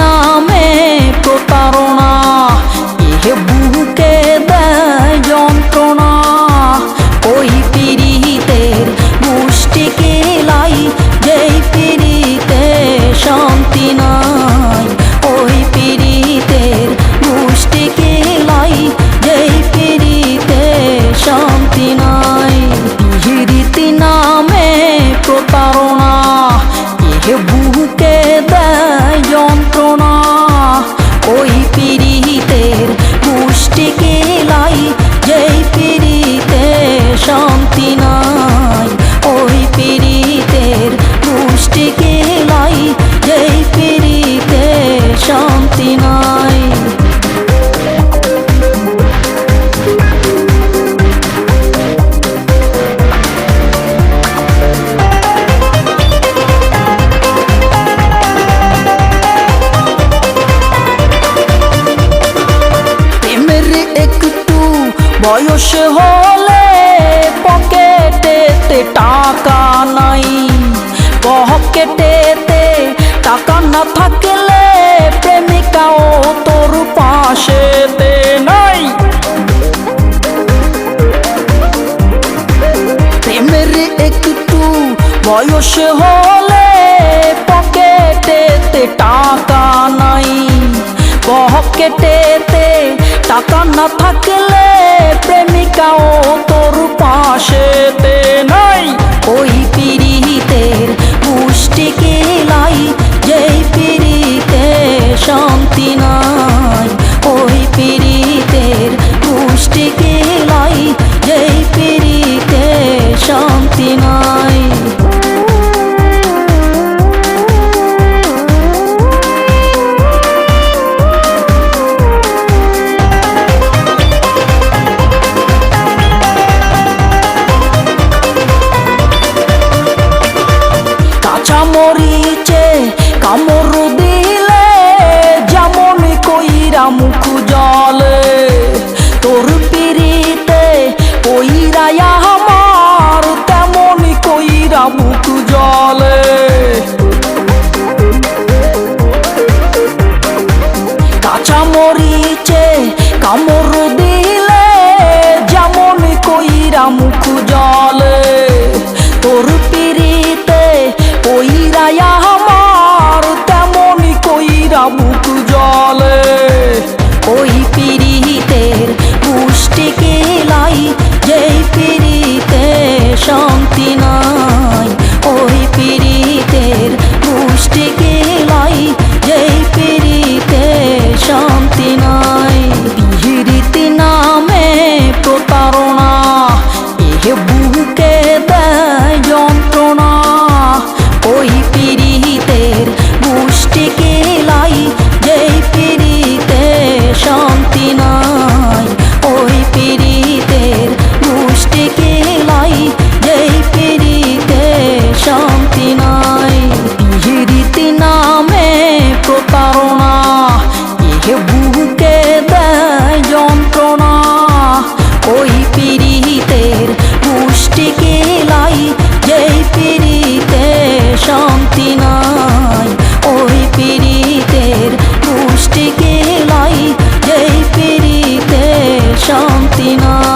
নামে প্রতারণা এ বুকে দেয় যন্ত্রণা। ওই পিড়িতের মুষ্টি কেলাই যেই পিড়িতে শান্তি নাই। ওই পিড়িতের মুষ্টি কেলাই যেই পিড়িতে শান্তি নাই। শান্তি নাই প্রেমের একটু বয়স হলে পকেটেতে টাকা নাই পকেটেতে টাকা না থাকলে বয়স হলে পকেটেতে টাকা নাই। পকেটেতে টাকা না থাকলে প্রেমিকাও তোর পাশেতে নাই। ওই কাঁচা মরিচে এ বুকে দেয় যন্ত্রণা, ওই পিড়িতের পুষ্টি কেলাই যেই পিড়িতে শান্তি নাই, ওই পিড়িতের পুষ্টি কেলাই যেই পিড়িতে শান্তি নাই।